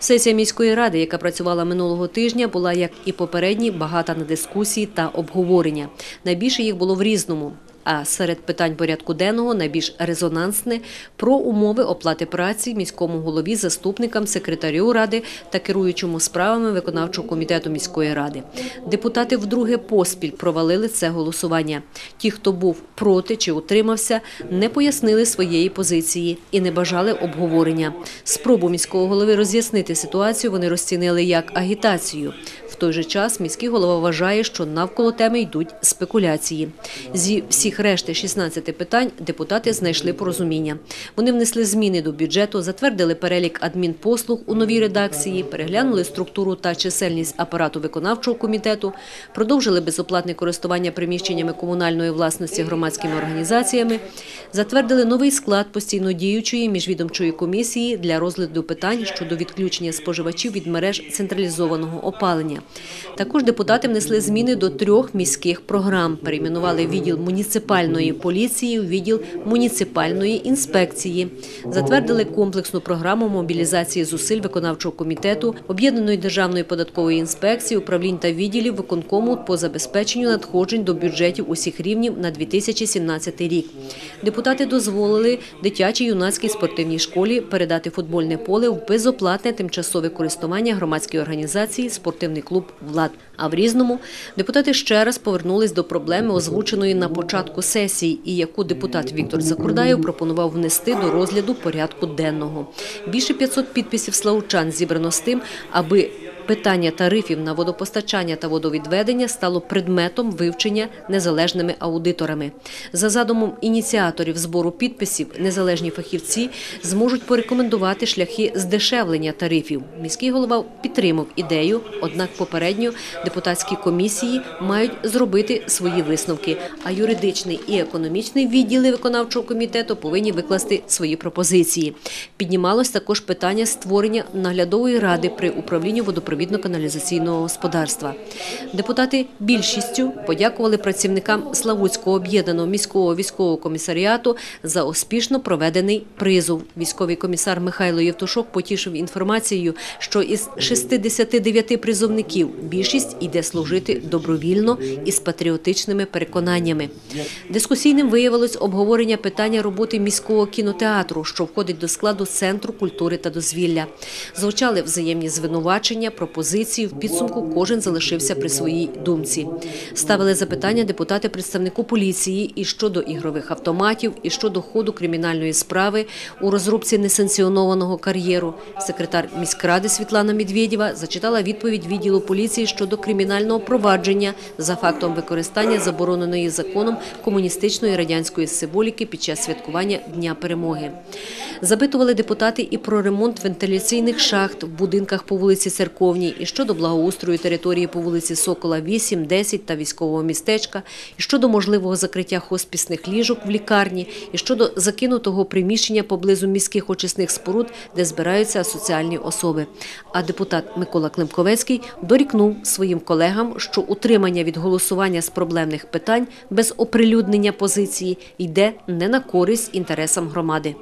Сесія міської ради, яка працювала минулого тижня, була, як і попередні, багата на дискусії та обговорення. Найбільше їх було в різному. А серед питань порядку денного найбільш резонансне про умови оплати праці міському голові, заступникам, секретарю ради та керуючому справами виконавчого комітету міської ради. Депутати вдруге поспіль провалили це голосування. Ті, хто був проти чи утримався, не пояснили своєї позиції і не бажали обговорення. Спробу міського голови роз'яснити ситуацію вони розцінили як агітацію. Той же час міський голова вважає, що навколо теми йдуть спекуляції. Зі всіх решти 16 питань депутати знайшли порозуміння. Вони внесли зміни до бюджету, затвердили перелік адмінпослуг у новій редакції, переглянули структуру та чисельність апарату виконавчого комітету, продовжили безоплатне користування приміщеннями комунальної власності громадськими організаціями, затвердили новий склад постійно діючої міжвідомчої комісії для розгляду питань щодо відключення споживачів від мереж централізованого опалення. Також депутати внесли зміни до трьох міських програм, перейменували відділ муніципальної поліції у відділ муніципальної інспекції, затвердили комплексну програму мобілізації зусиль виконавчого комітету, об'єднаної державної податкової інспекції, управлінь та відділів виконкому по забезпеченню надходжень до бюджетів усіх рівнів на 2017 рік. Депутати дозволили дитячій юнацькій спортивній школі передати футбольне поле в безоплатне тимчасове користування громадської організації спортивний клуб Влад. А в різному депутати ще раз повернулись до проблеми, озвученої на початку сесії, і яку депутат Віктор Закурдаєв пропонував внести до розгляду порядку денного. Більше 500 підписів славучан зібрано з тим, аби Питання тарифів на водопостачання та водовідведення стало предметом вивчення незалежними аудиторами. За задумом ініціаторів збору підписів, незалежні фахівці зможуть порекомендувати шляхи здешевлення тарифів. Міський голова підтримав ідею, однак попередньо депутатські комісії мають зробити свої висновки, а юридичний і економічний відділи виконавчого комітету повинні викласти свої пропозиції. Піднімалось також питання створення наглядової ради при управлінні водопровідного водопровідно-каналізаційного господарства. Депутати більшістю подякували працівникам Славутського об'єднаного міського військового комісаріату за успішно проведений призов. Військовий комісар Михайло Євтушок потішив інформацією, що із 69 призовників більшість йде служити добровільно і з патріотичними переконаннями. Дискусійним виявилось обговорення питання роботи міського кінотеатру, що входить до складу Центру культури та дозвілля. Звучали взаємні звинувачення, пропозиції. В підсумку кожен залишився при своїй думці. Ставили запитання депутати представнику поліції і щодо ігрових автоматів, і щодо ходу кримінальної справи у розробці несанкціонованого кар'єру. Секретар міськради Світлана Медведєва зачитала відповідь відділу поліції щодо кримінального провадження за фактом використання забороненої законом комуністичної радянської символіки під час святкування Дня перемоги. Запитували депутати і про ремонт вентиляційних шахт в будинках по вулиці Церковній, і щодо благоустрою території по вулиці Сокола 8, 10 та військового містечка, і щодо можливого закриття хоспісних ліжок в лікарні, і щодо закинутого приміщення поблизу міських очисних споруд, де збираються соціальні особи. А депутат Микола Климковецький дорікнув своїм колегам, що утримання від голосування з проблемних питань без оприлюднення позиції йде не на користь інтересам громади.